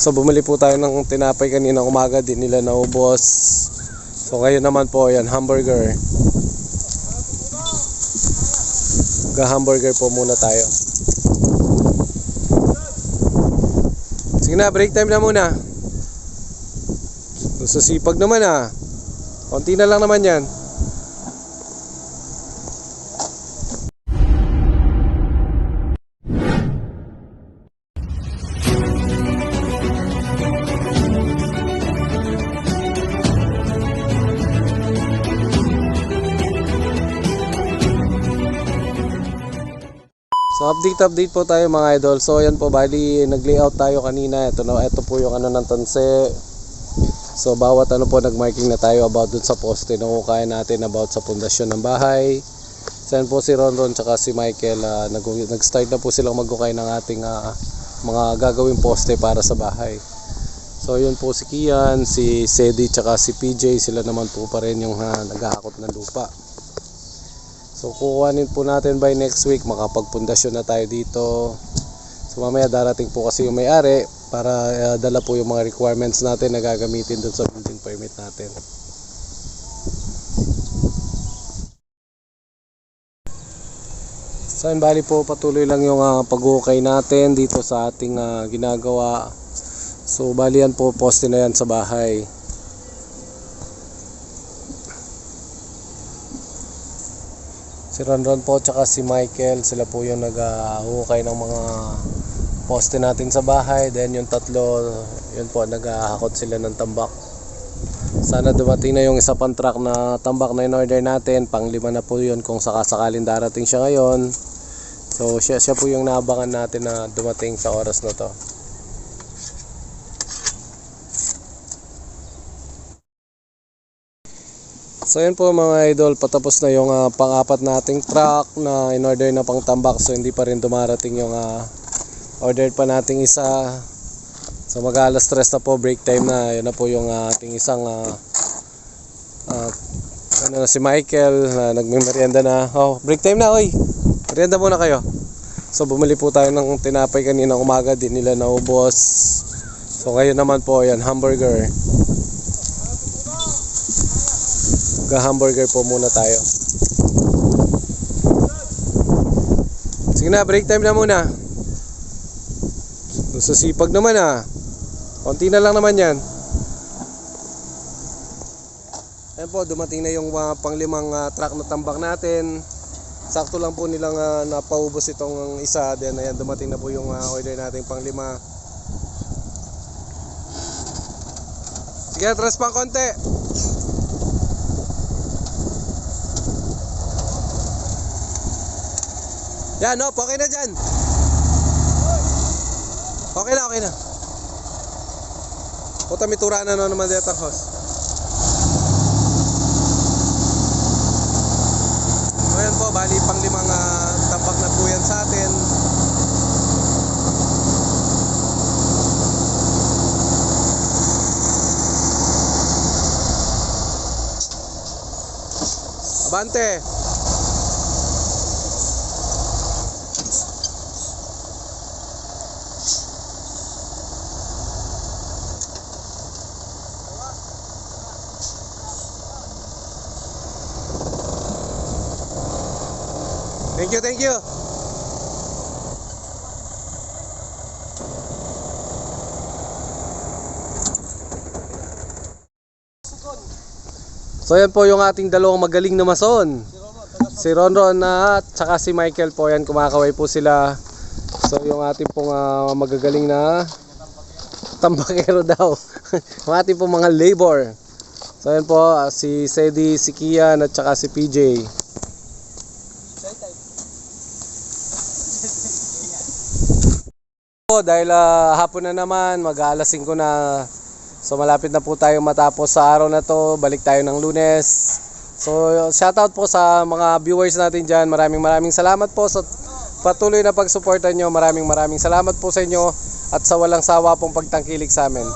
So bumili po tayo ng tinapay kanina umaga din nila naubos. So ngayon naman po yan hamburger. Ga-hamburger po muna tayo. Sige na, break time na muna. Sa sipag naman ah. Konti na lang naman yan. So update update po tayo mga idol. So yan po bali nag-layout tayo kanina. Ito na ito po yung ano ng tanse. So bawat ano po nag-marking na tayo about dun sa poste na kaya natin about sa pundasyon ng bahay. So yan po si Ronron tsaka si Michael nag nag-start na po silang magukay ng ating ah, mga gagawing poste para sa bahay. So yun po si Kian, si Sedi tsaka si PJ sila naman po pa rin yung ah, naghahakot ng lupa. So kukuhanin po natin by next week makapagpundasyon na tayo dito. So mamaya darating po kasi yung may-ari para uh, dala po yung mga requirements natin na gagamitin dun sa building permit natin. So yun, bali po patuloy lang yung uh, pag-ukay natin dito sa ating ah, ginagawa. So bali yan po poste na yan sa bahay. Si Ronron po tsaka si Michael, sila po yung nag-uhukay ng mga poste natin sa bahay. Then yung tatlo, yun po, naghahakot sila ng tambak. Sana dumating na yung isa pang truck na tambak na in-order natin. Pang lima na po yun kung sakasakalin darating siya ngayon. So siya, siya po yung naabangan natin na dumating sa oras na to. So yun po mga idol, patapos na yung ah, pang-apat nating truck na in-order na pang tambak so hindi pa rin dumarating yung ah, order pa nating isa. So mag alas stress na po, break time na. Yun na po yung ah, ating isang ah, ah, ano na si Michael na nagme-merienda na. Oh, break time na, oy. Merienda muna kayo. So bumili po tayo ng tinapay kanina umaga din nila naubos. So ngayon naman po yan, hamburger. Ga-hamburger po muna tayo. Sige na, break time na muna. Sa sipag naman ah. Konti na lang naman yan. Ayan po, dumating na yung mga panglimang ah, truck na tambak natin. Sakto lang po nilang ah, napaubos itong isa. Then ayan, dumating na po yung ah, order nating panglima. Sige, atras pang konti. Yan, no, okay na dyan. Okay na, okay na. Puta, may tura na no naman dito, host. So, yan po, bali pang limang ah, tambak na po yan sa atin. Abante! Thank you, thank you. So yan po yung ating dalawang magaling na mason. Si Ronron na at saka si Michael po yan kumakaway po sila. So yung ating pong ah, magagaling na tambakero daw. yung ating pong mga labor. So yan po ah, si Sedi, si Kian at saka si PJ. Po dahil ah, hapon na naman, mag alas 5 na. So malapit na po tayo matapos sa araw na to. Balik tayo ng lunes. So shoutout po sa mga viewers natin dyan. Maraming maraming salamat po sa patuloy na pagsuporta nyo. Maraming maraming salamat po sa inyo at sa walang sawa pong pagtangkilik sa amin.